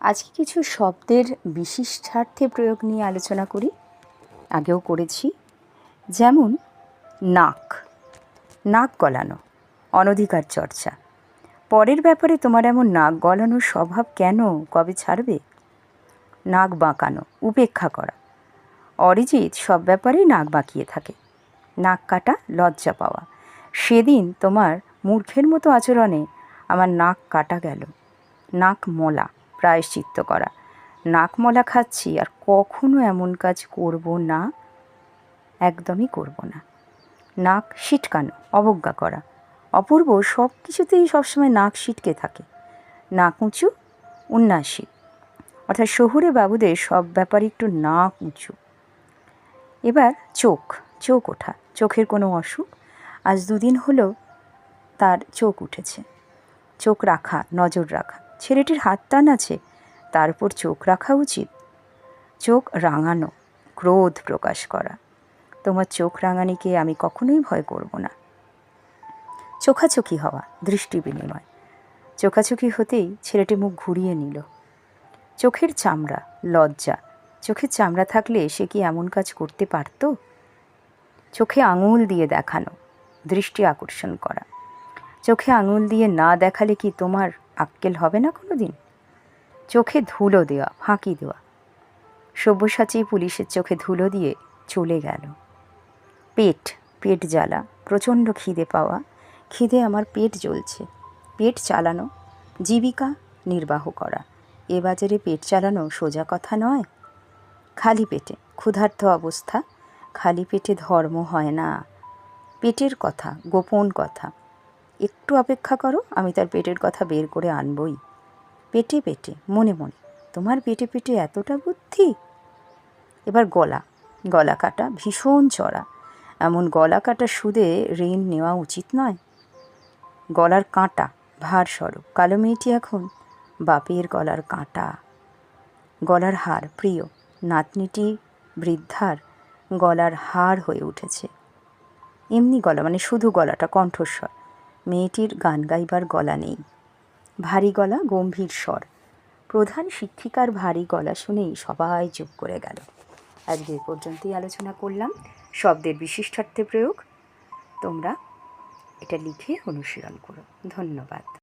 আজকে কিছু শব্দের বিশিষ্টার্থে প্রয়োগ নিয়ে আলোচনা করি। আগেও করেছি। যেমন, নাক। নাক গলানো, অনধিকার চর্চা। পরের ব্যাপারে তোমার এমন নাক গলানোর স্বভাব কেন, কবে ছাড়বে? নাক বাঁকানো, উপেক্ষা করা। অরিজিৎ সব ব্যাপারেই নাক বাঁকিয়ে থাকে। নাক কাটা, লজ্জা পাওয়া। সেদিন তোমার মূর্খের মতো আচরণে আমার নাক কাটা গেল। নাক মলা। প্রায়শ্চিত্ত করা। নাকমলা খাচ্ছি, আর কখনো এমন কাজ করব না, একদমই করব না। নাক সিটকানো অবজ্ঞা করা। অপূর্ব সব কিছুতেই সবসময় নাক সিটকে থাকে। নাক উঁচু, উন্নাসী। অর্থাৎ শহুরে বাবুদের সব ব্যাপারে একটু নাক উঁচু। এবার চোখ চোখ ওঠা। চোখের কোনো অসুখ? আজ দুদিন হলো তার চোখ উঠেছে। চোখ রাখা, নজর রাখা। ছেলেটির হাত টান আছে, তার উপর চোখ রাখা উচিত। চোখ রাঙানো, ক্রোধ প্রকাশ করা। তোমার চোখ রাঙানিকে আমি কখনোই ভয় করব না। চোখাচোখি হওয়া, দৃষ্টি বিনিময়। চোখাচোখি হতেই ছেলেটি মুখ ঘুরিয়ে নিল। চোখের চামড়া, লজ্জা। চোখের চামড়া থাকলে সে কি এমন কাজ করতে পারত? চোখে আঙুল দিয়ে দেখানো, দৃষ্টি আকর্ষণ করা। চোখে আঙুল দিয়ে না দেখালে কি তোমার আক্কেল হবে না কোনো দিন চোখে ধুলো দেওয়া, ফাঁকি দেওয়া। সব্যসাচী পুলিশের চোখে ধুলো দিয়ে চলে গেল। পেট পেট জ্বালা, প্রচণ্ড খিদে পাওয়া, খিদে আমার পেট জ্বলছে। পেট চালানো, জীবিকা নির্বাহ করা। এ বাজারে পেট চালানো সোজা কথা নয়। খালি পেটে, ক্ষুধার্ত অবস্থা। খালি পেটে ধর্ম হয় না। পেটের কথা, গোপন কথা। একটু অপেক্ষা করো, আমি তার পেটের কথা বের করে আনবই। পেটে পেটে, মনে মনে, তোমার পেটে পেটে এতটা বুদ্ধি? এবার গলা গলা কাটা ভীষণ চড়া। এমন গলা কাটা সুদে ঋণ নেওয়া উচিত নয়। গলার কাঁটা ভার স্বরূপ কালো মেয়েটি এখন বাপের গলার কাঁটা। গলার হার, প্রিয়, নাতনিটি, বৃদ্ধার গলার হার হয়ে উঠেছে। এমনি গলা মানে শুধু গলাটা, কণ্ঠস্বর। মেয়েটির গান গাইবার গলা নেই। ভারী গলা, গম্ভীর স্বর। প্রধান শিক্ষিকার ভারী গলা শুনেই সবাই চুপ করে গেল। আজকে এ পর্যন্তই আলোচনা করলাম। শব্দের বিশিষ্টার্থে প্রয়োগ। তোমরা এটা লিখে অনুশীলন করো। ধন্যবাদ।